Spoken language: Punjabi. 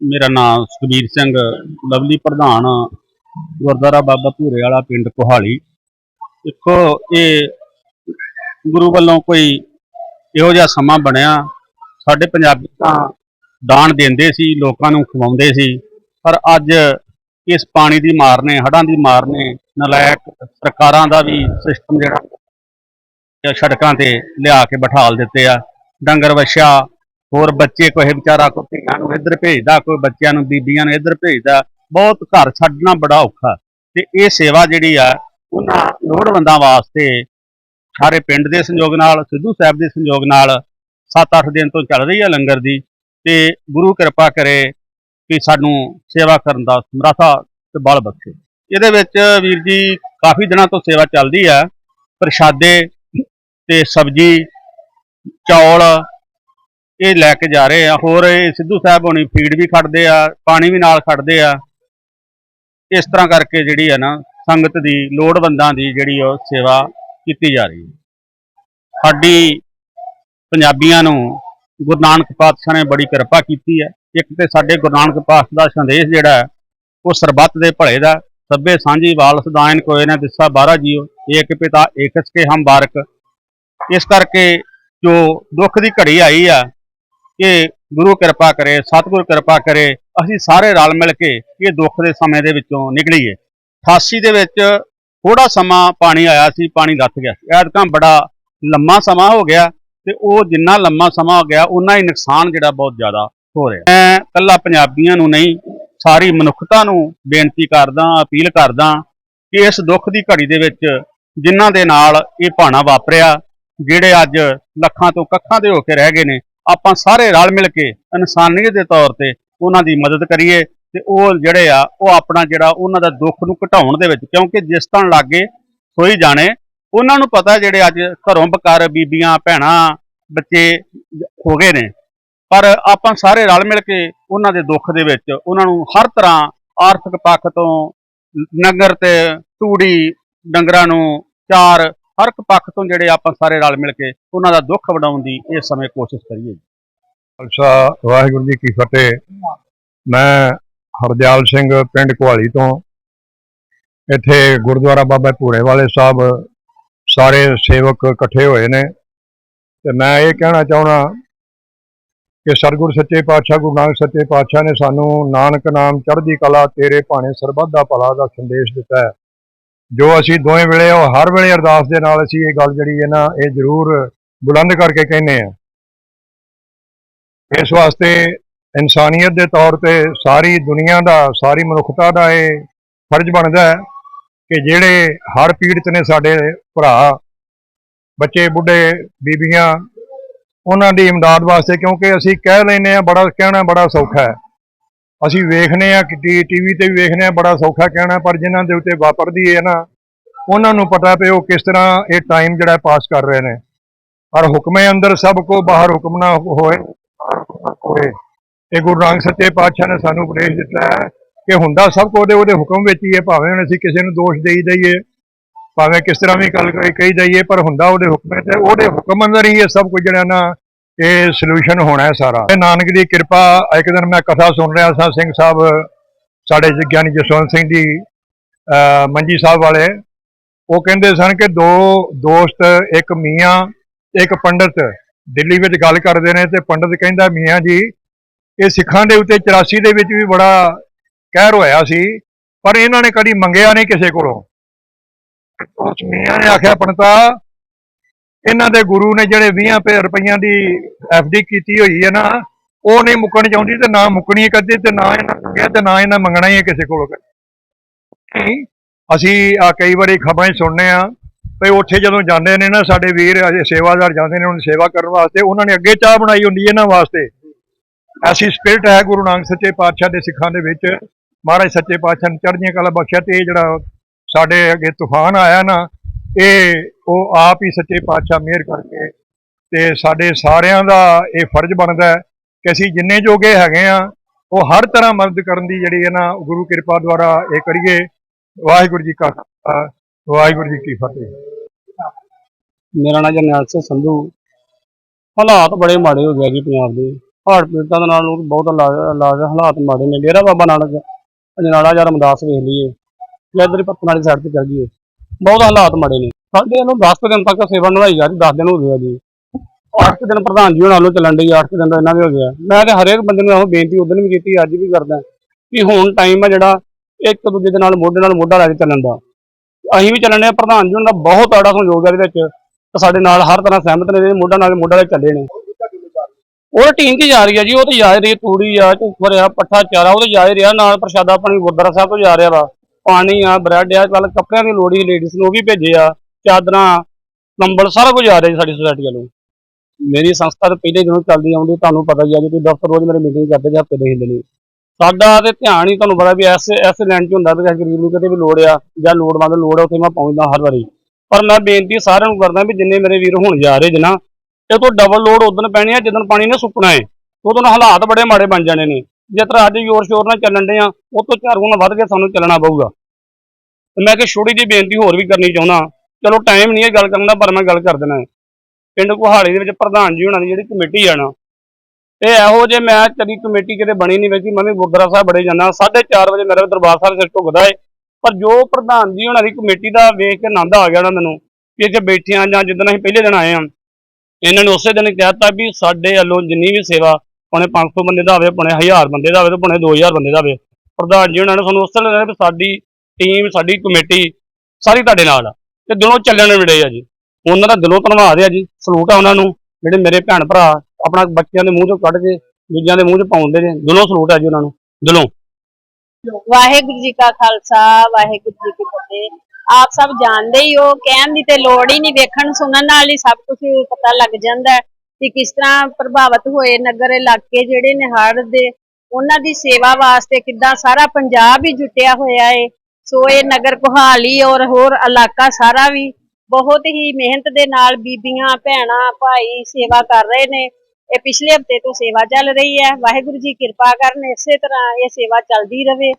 ਮੇਰਾ ਨਾਮ ਸੁਖਬੀਰ ਸਿੰਘ, ਲਵਲੀ ਪ੍ਰਧਾਨ, ਗੁਰਦੁਆਰਾ ਬਾਬਾ ਭੂਰੇ ਵਾਲਾ ਪਿੰਡ ਕੋਹਾਲੀ। ਦੇਖੋ, ਇਹ ਗੁਰੂ ਵੱਲੋਂ ਕੋਈ ਇਹੋ ਜਿਹਾ ਸਮਾਂ ਬਣਿਆ, ਸਾਡੇ ਪੰਜਾਬੀ ਤਾਂ ਦਾਨ ਦਿੰਦੇ ਸੀ, ਲੋਕਾਂ ਨੂੰ ਖਵਾਉਂਦੇ ਸੀ, ਪਰ ਅੱਜ ਇਸ ਪਾਣੀ ਦੀ ਮਾਰ ਨੇ, ਹੜ੍ਹਾਂ ਦੀ ਮਾਰ ਨੇ, ਨਲਾਇਕ ਸਰਕਾਰਾਂ ਦਾ ਵੀ ਸਿਸਟਮ ਜਿਹੜਾ, ਸੜਕਾਂ ਤੇ ਲਿਆ ਕੇ ਬਿਠਾਲ ਦਿੱਤੇ ਆ। ਡੰਗਰ ਵਛਾ ਹੋਰ ਬੱਚੇ ਕੋਈ ਵਿਚਾਰਾ ਕੋ ਧੀਆਂ ਨੂੰ ਇੱਧਰ ਭੇਜਦਾ, ਕੋਈ ਬੱਚਿਆਂ ਨੂੰ ਬੀਬੀਆਂ ਨੂੰ ਇੱਧਰ ਭੇਜਦਾ, ਬਹੁਤ ਘਰ ਛੱਡਣਾ ਬੜਾ ਔਖਾ। ਤੇ ਇਹ ਸੇਵਾ ਜਿਹੜੀ ਆ, ਉਹਨਾਂ ਲੋੜਵੰਦਾਂ ਵਾਸਤੇ ਸਾਰੇ ਪਿੰਡ ਦੇ ਸੰਯੋਗ ਨਾਲ, ਸਿੱਧੂ ਸਾਹਿਬ ਦੇ ਸੰਯੋਗ ਨਾਲ 7-8 ਦਿਨ ਤੋਂ ਚੱਲ ਰਹੀ ਹੈ ਲੰਗਰ ਦੀ। ਤੇ ਗੁਰੂ ਕਿਰਪਾ ਕਰੇ ਕਿ ਸਾਨੂੰ ਸੇਵਾ ਕਰਨ ਦਾ ਸਮਰੱਥਾ ਤੇ ਬਲ ਬਖਸ਼ੇ। ਇਹਦੇ ਵਿੱਚ ਵੀਰ ਜੀ ਕਾਫੀ ਦਿਨਾਂ ਤੋਂ ਸੇਵਾ ਚੱਲਦੀ ਆ। ਪ੍ਰਸ਼ਾਦੇ ਤੇ ਸਬਜੀ, ਚੌਲ ਇਹ ਲੈ ਕੇ ਜਾ ਰਹੇ ਆ। ਹੋਰ ਇਹ ਸਿੱਧੂ ਸਾਹਿਬ ਹੋਣੀ ਫੀਡ ਵੀ ਖੜਦੇ ਆ, ਪਾਣੀ ਵੀ ਨਾਲ ਖੜਦੇ ਆ। ਇਸ ਤਰ੍ਹਾਂ ਕਰਕੇ ਜਿਹੜੀ ਆ ਨਾ ਸੰਗਤ ਦੀ, ਲੋੜਵੰਦਾਂ ਦੀ ਜਿਹੜੀ ਉਹ ਸੇਵਾ ਕੀਤੀ ਜਾ ਰਹੀ ਹੈ। ਸਾਡੀ ਪੰਜਾਬੀਆਂ ਨੂੰ ਗੁਰੂ ਨਾਨਕ ਪਾਤਸ਼ਾਹ ਨੇ ਬੜੀ ਕਿਰਪਾ ਕੀਤੀ ਹੈ। ਇੱਕ ਤੇ ਸਾਡੇ ਗੁਰੂ ਨਾਨਕ ਪਾਤਸ਼ਾਹ ਦਾ ਸੰਦੇਸ਼ ਜਿਹੜਾ ਉਹ ਸਰਬੱਤ ਦੇ ਭਲੇ ਦਾ, ਸਭੇ ਸਾਂਝੀ ਵਾਲ ਸਦਾਇਨ ਕੋਏ ਨਾ ਦਿਸਾ ਬਾਰਾ ਜੀਓ, ਏਕ ਪਿਤਾ ਏਕਸ ਕੇ ਹਮ ਬਾਰਕ। ਇਸ ਕਰਕੇ ਜੋ ਦੁੱਖ ਦੀ ਘੜੀ ਆਈ ਆ ਕਿ ਗੁਰੂ ਕਿਰਪਾ ਕਰੇ, ਸਤਿਗੁਰ ਕਿਰਪਾ ਕਰੇ, ਅਸੀਂ ਸਾਰੇ ਰਲ ਮਿਲ ਕੇ ਇਹ ਦੁੱਖ ਦੇ ਸਮੇਂ ਦੇ ਵਿੱਚੋਂ ਨਿਕਲੀਏ। 88 ਦੇ ਵਿੱਚ ਥੋੜਾ ਸਮਾਂ ਪਾਣੀ ਆਇਆ ਸੀ, ਪਾਣੀ ਲੱਥ ਗਿਆ ਸੀ। ਐਤਕਾਂ ਬੜਾ ਲੰਮਾ ਸਮਾਂ ਹੋ ਗਿਆ ਤੇ ਉਹ ਜਿੰਨਾ ਲੰਮਾ ਸਮਾਂ ਹੋ ਗਿਆ ਉਨਾ ਹੀ ਨੁਕਸਾਨ ਜਿਹੜਾ ਬਹੁਤ ਜ਼ਿਆਦਾ ਹੋ ਰਿਹਾ। ਮੈਂ ਕੱਲਾ ਪੰਜਾਬੀਆਂ ਨੂੰ ਨਹੀਂ, ਸਾਰੀ ਮਨੁੱਖਤਾ ਨੂੰ ਬੇਨਤੀ ਕਰਦਾ, ਅਪੀਲ ਕਰਦਾ ਕਿ ਇਸ ਦੁੱਖ ਦੀ ਘੜੀ ਦੇ ਵਿੱਚ ਜਿਨ੍ਹਾਂ ਦੇ ਨਾਲ ਇਹ ਭਾਣਾ ਵਾਪਰਿਆ, ਜਿਹੜੇ ਅੱਜ ਲੱਖਾਂ ਤੋਂ ਕੱਖਾਂ ਦੇ ਹੋ ਕੇ ਰਹਿ ਗਏ ਨੇ ਆਪਾਂ ਸਾਰੇ ਰਲ ਮਿਲ ਕੇ ਇਨਸਾਨੀਅਤ ਦੇ ਤੌਰ ਤੇ ਉਹਨਾਂ ਦੀ ਮਦਦ ਕਰੀਏ ਤੇ ਉਹ ਜਿਹੜੇ ਆ, ਉਹ ਆਪਣਾ ਜਿਹੜਾ ਉਹਨਾਂ ਦਾ ਦੁੱਖ ਨੂੰ ਘਟਾਉਣ ਦੇ ਵਿੱਚ, ਕਿਉਂਕਿ ਜਿਸ ਤਰ੍ਹਾਂ ਲਾਗੇ ਸੋਈ ਜਾਣੇ, ਉਹਨਾਂ ਨੂੰ ਪਤਾ ਜਿਹੜੇ ਅੱਜ ਘਰੋਂ ਬਕਾਰ ਬੀਬੀਆਂ, ਭੈਣਾਂ, ਬੱਚੇ ਹੋ ਗਏ ਨੇ। ਪਰ ਆਪਾਂ ਸਾਰੇ ਰਲ ਮਿਲ ਕੇ ਉਹਨਾਂ ਦੇ ਦੁੱਖ ਦੇ ਵਿੱਚ, ਉਹਨਾਂ ਨੂੰ ਹਰ ਤਰ੍ਹਾਂ ਆਰਥਿਕ ਪੱਖ ਤੋਂ ਨਗਰ ਤੇ ਤੂੜੀ, ਡੰਗਰਾਂ ਨੂੰ ਚਾਰ ਹਰ ਇੱਕ ਪੱਖ ਤੋਂ ਜਿਹੜੇ ਆਪਾਂ ਸਾਰੇ ਰਲ ਮਿਲ ਕੇ ਉਹਨਾਂ ਦਾ ਦੁੱਖ ਵਡਾਉਣ ਦੀ ਇਸ ਸਮੇਂ ਕੋਸ਼ਿਸ਼ ਕਰੀਏ ਖਾਲਸਾ, ਵਾਹਿਗੁਰੂ ਜੀ ਕੀ ਫਤਿਹ। ਮੈਂ ਹਰਦਿਆਲ ਸਿੰਘ ਪਿੰਡ ਕੁਹਾਲੀ ਤੋਂ। ਇੱਥੇ ਗੁਰਦੁਆਰਾ ਬਾਬਾ ਭੂਰੇ ਵਾਲੇ ਸਾਹਿਬ ਸਾਰੇ ਸੇਵਕ ਇਕੱਠੇ ਹੋਏ ਨੇ। ਤੇ ਮੈਂ ਇਹ ਕਹਿਣਾ ਚਾਹਣਾ ਕਿ ਸਤਿਗੁਰ ਸੱਚੇ ਪਾਤਸ਼ਾਹ, ਗੁਰੂ ਨਾਨਕ ਸੱਚੇ ਪਾਤਸ਼ਾਹ ਨੇ ਸਾਨੂੰ ਨਾਨਕ ਨਾਮ ਚੜ੍ਹਦੀ ਕਲਾ, ਤੇਰੇ ਭਾਣੇ ਸਰਬੱਤ ਦਾ ਭਲਾ ਦਾ ਸੰਦੇਸ਼ ਦਿੱਤਾ ਹੈ। ਜੋ ਅਸੀਂ ਦੋਵੇਂ ਵੇਲੇ ਉਹ ਹਰ ਵੇਲੇ ਅਰਦਾਸ ਦੇ ਨਾਲ ਅਸੀਂ ਇਹ ਗੱਲ ਜਿਹੜੀ ਹੈ ਨਾ, ਇਹ ਜ਼ਰੂਰ ਬੁਲੰਦ ਕਰਕੇ ਕਹਿੰਦੇ ਆ ਇਸ ਵਾਸਤੇ ਇਨਸਾਨੀਅਤ ਦੇ ਤੌਰ ਤੇ ਸਾਰੀ ਦੁਨੀਆ ਦਾ, ਸਾਰੀ ਮਨੁੱਖਤਾ ਦਾ ਇਹ ਫਰਜ਼ ਬਣਦਾ ਹੈ ਕਿ ਜਿਹੜੇ ਹਰ ਪੀੜਤ ਨੇ ਸਾਡੇ ਭਰਾ, ਬੱਚੇ, ਬੁੱਢੇ, ਬੀਬੀਆਂ, ਉਹਨਾਂ ਦੀ ਇਮਦਾਦ ਵਾਸਤੇ, ਕਿਉਂਕਿ ਅਸੀਂ ਕਹਿ ਲੈਨੇ ਆ ਬੜਾ ਕਹਿਣਾ ਬੜਾ ਸੌਖਾ ਹੈ। ਅਸੀਂ ਵੇਖਨੇ ਆ ਕਿ ਟੀਵੀ ਤੇ ਵੀ ਵੇਖਨੇ ਆ, ਬੜਾ ਸੌਖਾ ਕਹਿਣਾ, ਪਰ ਜਿਨ੍ਹਾਂ ਦੇ ਉੱਤੇ ਵਾਪਰਦੀ ਹੈ ਨਾ, ਉਹਨਾਂ ਨੂੰ ਪਤਾ ਪਏ ਉਹ ਕਿਸ ਤਰ੍ਹਾਂ ਇਹ ਟਾਈਮ ਜਿਹੜਾ ਪਾਸ ਕਰ ਰਹੇ ਨੇ। ਪਰ ਹੁਕਮੇ ਅੰਦਰ ਸਭ ਕੋ ਬਾਹਰ ਹੁਕਮ ਨਾ ਹੋਏ। ਹੋਏ ਇਹ ਗੁਰੂ ਨਾਨਕ ਸੱਚੇ ਪਾਤਸ਼ਾਹ ਨੇ ਸਾਨੂੰ ਉਪਦੇਸ਼ ਦਿੱਤਾ ਹੈ ਕਿ ਹੁੰਦਾ ਸਭ ਕੋ ਉਹਦੇ ਉਹਦੇ ਹੁਕਮ ਵਿੱਚ ਹੀ ਹੈ, ਭਾਵੇਂ ਹੁਣ ਅਸੀਂ ਕਿਸੇ ਨੂੰ ਦੋਸ਼ ਦੇਈ ਦਈਏ, ਭਾਵੇਂ ਕਿਸ ਤਰ੍ਹਾਂ ਵੀ ਗੱਲ ਕਹੀ ਕਹੀ ਦਈਏ, ਪਰ ਹੁੰਦਾ ਉਹਦੇ ਹੁਕਮ ਤੇ, ਉਹਦੇ ਹੁਕਮ ਅੰਦਰ ਹੀ ਇਹ ਸਭ ਕੁਝ ਜਿਹੜਾ ਨਾ ਇਹ ਸੋਲੂਸ਼ਨ ਹੋਣਾ ਹੈ ਸਾਰਾ। ਇਹ ਨਾਨਕ ਦੀ ਕਿਰਪਾ, ਇੱਕ ਦਿਨ ਮੈਂ ਕਥਾ ਸੁਣ ਰਿਹਾ ਸਾਂ ਸਿੰਘ ਸਾਹਿਬ, ਸਾਡੇ ਗਿਆਨੀ ਜਸਵੰਤ ਸਿੰਘ ਜੀ ਮੰਜੀ ਸਾਹਿਬ ਵਾਲੇ। ਉਹ ਕਹਿੰਦੇ ਸਨ ਕਿ ਦੋ ਦੋਸਤ, ਇੱਕ ਮੀਆਂ, ਇੱਕ ਪੰਡਤ ਦਿੱਲੀ ਵਿੱਚ ਗੱਲ ਕਰਦੇ ਨੇ ਤੇ ਪੰਡਤ ਕਹਿੰਦਾ, ਮੀਆਂ ਜੀ, ਇਹ ਸਿੱਖਾਂ ਦੇ ਉੱਤੇ 84 ਦੇ ਵਿੱਚ ਵੀ ਬੜਾ ਕਹਿਰ ਹੋਇਆ ਸੀ, ਪਰ ਇਹਨਾਂ ਨੇ ਕਦੀ ਮੰਗਿਆ ਨਹੀਂ ਕਿਸੇ ਕੋਲੋਂ। ਉਸ ਮੀਆਂ ਨੇ ਆਖਿਆ ਪੰਡਤਾ ਇਹਨਾਂ ਦੇ ਗੁਰੂ ਨੇ ਜਿਹੜੇ 20 ਰੁਪਈਆਂ ਦੀ ਐਫਡੀ ਕੀਤੀ ਹੋਈ ਹੈ ਨਾ, ਉਹ ਨਹੀਂ ਮੁੱਕਣ ਚਾਹੁੰਦੀ ਤੇ ਨਾ ਮੁੱਕਣੀ ਕਦੇ ਤੇ ਨਾ ਇਹਨਾਂ ਮੰਗਿਆ ਤੇ ਨਾ ਇਹਨਾਂ ਮੰਗਣਾ ਹੀ ਹੈ ਕਿਸੇ ਕੋਲੋਂ ਅਸੀਂ ਆ ਕਈ ਵਾਰੀ ਖਬਰਾਂ ਸੁਣਨੇ ਆ ਵੀ ਉੱਥੇ ਜਦੋਂ ਜਾਂਦੇ ਨੇ ਨਾ, ਸਾਡੇ ਵੀਰ ਸੇਵਾਦਾਰ ਜਾਂਦੇ ਨੇ, ਉਹਨਾਂ ਸੇਵਾ ਕਰਨ ਵਾਸਤੇ, ਉਹਨਾਂ ਨੇ ਅੱਗੇ ਚਾਹ ਬਣਾਈ ਹੁੰਦੀ ਹੈ ਇਹਨਾਂ ਵਾਸਤੇ। ਐਸੀ ਸਪਿਰਟ ਹੈ ਗੁਰੂ ਨਾਨਕ ਸੱਚੇ ਪਾਤਸ਼ਾਹ ਦੇ ਸਿੱਖਾਂ ਦੇ ਵਿੱਚ। ਮਹਾਰਾਜ ਸੱਚੇ ਪਾਤਸ਼ਾਹ ਨੇ ਚੜ੍ਹਦੀਆਂ ਕਲਾ ਬਖਸ਼ਿਆ ਤੇ ਇਹ ਜਿਹੜਾ ਸਾਡੇ ਅੱਗੇ ਤੂਫਾਨ ਆਇਆ ਨਾ ਇਹ ਉਹ ਆਪ ਹੀ ਸੱਚੇ ਪਾਤਸ਼ਾਹ ਮਿਹਰ ਕਰਕੇ ਤੇ ਸਾਡੇ ਸਾਰਿਆਂ ਦਾ ਇਹ ਫਰਜ਼ ਬਣਦਾ ਕਿ ਅਸੀਂ ਜਿੰਨੇ ਜੋਗੇ ਹੈਗੇ ਆ ਉਹ ਹਰ ਤਰ੍ਹਾਂ ਮਦਦ ਕਰਨ ਦੀ ਜਿਹੜੀ ਹੈ ਨਾ ਗੁਰੂ ਕਿਰਪਾ ਦੁਆਰਾ ਇਹ ਕਰੀਏ। ਵਾਹਿਗੁਰੂ ਜੀ ਕਾ ਖਾਲਸਾ, ਵਾਹਿਗੁਰੂ ਜੀ ਕੀ ਫਤਿਹ। ਮੇਰਾ ਨਾਮ ਜਰਨੈਲ ਸਿੰਘ ਸੰਧੂ। ਹਾਲਾਤ ਬੜੇ ਮਾੜੇ ਹੋ ਗਏ ਜੀ ਪੰਜਾਬ ਦੇ। ਹੜ੍ਹ ਪੀੜਤਾਂ ਦੇ ਨਾਲ ਬਹੁਤ ਇਲਾਜ ਇਲਾਜ ਹਾਲਾਤ ਮਾੜੇ ਨੇ। ਡੇਰਾ ਬਾਬਾ ਨਾਨਕ, ਅਜਨਾਲਾ ਜਾਂ ਰਮਦਾਸ ਵੇਖ ਲਈਏ। ਜਾਂ ਇੱਧਰ ਪੱਤਨ ਵਾਲੀ ਸਾਈਡ ਤੇ ਚੱਲ ਜਾਈਏ। ਬਹੁਤ ਹਾਲਾਤ ਮਾੜੇ ਨੇ। ਸਾਡੇ ਇਹਨੂੰ 10 ਕੁ ਦਿਨ ਤੱਕ ਸੇਵਾ ਨਿਭਾਈ ਜਾ ਰਹੀ 10 ਦਿਨ ਹੋ ਗਏ ਆ ਜੀ। 8 ਦਿਨ ਪ੍ਰਧਾਨ ਜੀ ਹੋਣਾ ਨੂੰ ਚੱਲਣ ਡਈ 8 ਦਿਨ ਦਾ ਇਹਨਾਂ ਦੇ ਹੋ ਗਿਆ ਮੈਂ ਤੇ ਹਰੇਕ ਬੰਦੇ ਨੂੰ ਇਹੋ ਬੇਨਤੀ ਉਦੋਂ ਵੀ ਕੀਤੀ, ਅੱਜ ਵੀ ਕਰਦਾ ਕਿ ਹੁਣ ਟਾਈਮ ਆ ਜਿਹੜਾ, ਇੱਕ ਦੂਜੇ ਦੇ ਨਾਲ, ਮੋਢੇ ਨਾਲ ਮੋਢਾ ਲਾ ਕੇ ਚੱਲਣ ਦਾ। ਅਸੀਂ ਵੀ ਚੱਲਣ ਦੇ ਪ੍ਰਧਾਨ ਜੀ ਉਹਨਾਂ ਦਾ ਬਹੁਤ ਆੜਾ ਸਹਿਯੋਗ ਹੈ ਇਹਦੇ ਵਿੱਚ ਸਾਡੇ ਨਾਲ ਹਰ ਤਰ੍ਹਾਂ ਸਹਿਮਤ ਨੇ ਜਿਹੜੇ ਮੋਢਾ ਨਾਲ ਮੋਢਾ ਲੈ ਚੱਲੇ ਨੇ। ਉਹ ਟੀਮ ਕੀ ਜਾ ਰਹੀ ਹੈ ਜੀ, ਉਹ ਤੇ ਜਾ ਰਹੀ ਤੂੜੀ ਆ ਝੁੱਫਰ ਆ ਪੱਠਾ ਚਾਰਾ, ਉਹ ਤੇ ਜਾ ਹੀ ਰਿਹਾ, ਨਾਲ ਪ੍ਰਸ਼ਾਦਾ ਪਾਣੀ ਗੁਰਦੁਆਰਾ ਸਾਹਿਬ ਤੋਂ ਜਾ ਰਿਹਾ ਵਾ। ਪਾਣੀ ਆ ਬ੍ਰੈਡ ਆ ਕੱਲ ਕੱਪੜਿਆਂ ਦੀ ਲੋੜ ਹੀ ਲੇਡੀਜ਼ ਨੂੰ, ਉਹ ਵੀ ਭੇਜੇ ਆ, ਚਾਦਰਾਂ ਕੰਬਲ ਸਾਰਾ ਕੁਝ ਆ ਰਿਹਾ ਜੀ ਸਾਡੀ ਸੁਸਾਇਟੀ ਵੱਲੋਂ। ਮੇਰੀ ਸੰਸਥਾ ਤੇ ਪਹਿਲੇ ਦਿਨੋਂ ਚੱਲਦੀ ਆਉਂਦੀ, ਤੁਹਾਨੂੰ ਪਤਾ ਹੀ ਆ ਜੀ, ਤੁਸੀਂ ਦਫ਼ਤਰ ਰੋਜ਼ ਮੇਰੇ ਮੀਟਿੰਗ ਕਰਦੇ ਜਾਂ ਹਫ਼ਤੇ ਦੇ ਹਿੰਦੇ ਨਹੀਂ ਸਾਡਾ ਤੇ ਧਿਆਨ ਹੀ ਤੁਹਾਨੂੰ ਪਤਾ ਵੀ ਐਸ ਐਸ ਲੈਂਡ 'ਚ ਹੁੰਦਾ ਵੀ ਕਿਸੇ ਗਰੀਬ ਨੂੰ ਕਿਤੇ ਵੀ ਲੋੜ ਆ, ਜਾਂ ਲੋੜਵੰਦ ਲੋੜ ਆ, ਉੱਥੇ ਮੈਂ ਪਹੁੰਚਦਾ ਹਰ ਵਾਰੀ। ਪਰ ਮੈਂ ਬੇਨਤੀ ਸਾਰਿਆਂ ਨੂੰ ਕਰਦਾ ਵੀ ਜਿੰਨੇ ਮੇਰੇ ਵੀਰ ਹੁਣ ਜਾ ਰਹੇ ਜਨਾ ਇਹ ਤੋਂ ਡਬਲ ਲੋਡ ਉਦੋਂ ਪੈਣੀ ਆ, ਜਦੋਂ ਪਾਣੀ ਨੇ ਸੁੱਕਣਾ ਹੈ ਉਦੋਂ ਹਾਲਾਤ ਬੜੇ ਮਾੜੇ ਬਣ ਜਾਣੇ ਨੇ। ਜਿਸ ਤਰ੍ਹਾਂ ਅੱਜ ਜ਼ੋਰ ਸ਼ੋਰ ਨਾਲ ਚੱਲਣ ਦੇ ਆ, ਉਹ ਤੋਂ ਚਾਰ ਗੁਣਾ ਵੱਧ ਕੇ ਸਾਨੂੰ ਚੱਲਣਾ ਪਊਗਾ। ਤੇ ਮੈਂ ਕਿ ਛੋਟੀ ਜਿਹੀ ਬੇਨਤੀ ਹੋਰ ਵੀ ਕਰਨੀ ਚਾਹੁੰਦਾ ਚਲੋ ਟਾਈਮ ਨਹੀਂ ਹੈ ਗੱਲ ਕਰਨ ਦਾ, ਪਰ ਮੈਂ ਗੱਲ ਕਰ ਦੇਣਾ ਹੈ। ਪਿੰਡ ਕੁਹਾੜੀ ਦੇ ਵਿੱਚ ਪ੍ਰਧਾਨ ਜੀ ਹੋਣਾ ਦੀ ਜਿਹੜੀ ਕਮੇਟੀ ਆ ਨਾ, ਇਹ ਇਹੋ ਜੇ ਮੈਂ ਕਦੀ ਕਮੇਟੀ ਕਿਤੇ ਬਣੀ ਨਹੀਂ ਵੇਖੀ, ਮੈਂ ਵੀ ਗੁਰਦੁਆਰਾ ਸਾਹਿਬ ਬੜੇ ਜਾਂਦਾ 4:30 ਵਜੇ ਮੇਰਾ ਦਰਬਾਰ ਸਾਹਿਬ ਸਿਰ ਢੁਕਦਾ ਏ। ਪਰ ਜੋ ਪ੍ਰਧਾਨ ਜੀ ਉਹਨਾਂ ਦੀ ਕਮੇਟੀ ਦਾ ਵੇਖ ਕੇ ਆਨੰਦ ਆ ਗਿਆ ਨਾ ਮੈਨੂੰ, ਕਿ ਇੱਥੇ ਬੈਠੇ ਬੈਠਿਆਂ ਜਾਂ ਜਿੱਦਣ ਅਸੀਂ ਪਹਿਲੇ ਦਿਨ ਆਏ ਆ ਇਹਨਾਂ ਨੇ ਉਸੇ ਦਿਨ ਹੀ ਕਹਿਤਾ ਵੀ ਸਾਡੇ ਵੱਲੋਂ ਜਿੰਨੀ ਵੀ ਸੇਵਾ ਭਾਵੇਂ 500 ਬੰਦੇ ਦਾ ਹੋਵੇ ਭਾਵੇਂ 1000 ਬੰਦੇ ਦਾ ਹੋਵੇ ਤੇ ਭਾਵੇਂ 2000 ਬੰਦੇ ਦਾ ਹੋਵੇ ਪ੍ਰਧਾਨ ਜੀ, ਉਹਨਾਂ ਨੇ ਸਾਨੂੰ ਉਸੇ ਦਿਨ ਵੀ ਸਾਡੀ ਟੀਮ ਸਾਡੀ ਕਮੇਟੀ ਸਾਰੀ ਤੁਹਾਡੇ ਨਾਲ ਆ ਤੇ ਦਿਲੋਂ ਚੱਲਣ ਵਿੜੇ ਆ ਜੀ। ਉਹਨਾਂ ਦਾ ਦਿਲੋਂ ਧੰਨਵਾਦ ਆ ਜੀ, ਸਲੂਟ ਆ ਉਹਨਾਂ ਨੂੰ, ਜਿਹੜੇ ਮੇਰੇ ਭੈਣ ਭਰਾ ਆਪਣਾ ਬੱਚਿਆਂ ਦੇ ਮੂੰਹ ਚੋਂ ਕੱਢ ਕੇ ਦੂਜਿਆਂ ਦੇ ਮੂੰਹ 'ਚ ਪਾਉਂਦੇ ਨੇ, ਦਿਲੋਂ ਸਲੂਟ ਆ ਜੀ ਉਹਨਾਂ ਨੂੰ, ਦਿਲੋਂ। ਵਾਹਿਗੁਰੂ ਜੀ ਕਾ ਖਾਲਸਾ, ਵਾਹਿਗੁਰੂ ਜੀ ਕੀ ਫਤਿਹ। ਆਪ ਸਭ ਜਾਣਦੇ ਹੀ ਹੋ, ਕਹਿਣ ਦੀ ਤੇ ਲੋੜ ਹੀ ਨਹੀਂ, ਵੇਖਣ ਸੁਣਨ ਨਾਲ ਹੀ ਸਭ ਕੁਝ ਪਤਾ ਲੱਗ ਜਾਂਦਾ ਹੈ। ਕਿ ਕਿਸ ਤਰ੍ਹਾਂ ਪ੍ਰਭਾਵਿਤ ਹੋਏ ਨਗਰ ਇਲਾਕੇ ਜਿਹੜੇ ਨੇ ਹੜ੍ਹ ਦੇ, ਉਹਨਾਂ ਦੀ ਸੇਵਾ ਵਾਸਤੇ ਕਿੱਦਾਂ ਸਾਰਾ ਪੰਜਾਬ ਹੀ ਜੁਟਿਆ ਹੋਇਆ ਏ। ਸੋ ਇਹ ਨਗਰ ਕੁਹਾਲੀ ਔਰ ਹੋਰ ਇਲਾਕਾ ਸਾਰਾ ਵੀ ਬਹੁਤ ਹੀ ਮਿਹਨਤ ਦੇ ਨਾਲ ਬੀਬੀਆਂ, ਭੈਣਾਂ, ਭਾਈ ਸੇਵਾ ਕਰ ਰਹੇ ਨੇ। ਇਹ ਪਿਛਲੇ ਹਫ਼ਤੇ ਤੋਂ ਸੇਵਾ ਚੱਲ ਰਹੀ ਹੈ। ਵਾਹਿਗੁਰੂ ਜੀ ਕਿਰਪਾ ਕਰਨ ਇਸੇ ਤਰ੍ਹਾਂ ਇਹ ਸੇਵਾ ਚੱਲਦੀ ਰਵੇ।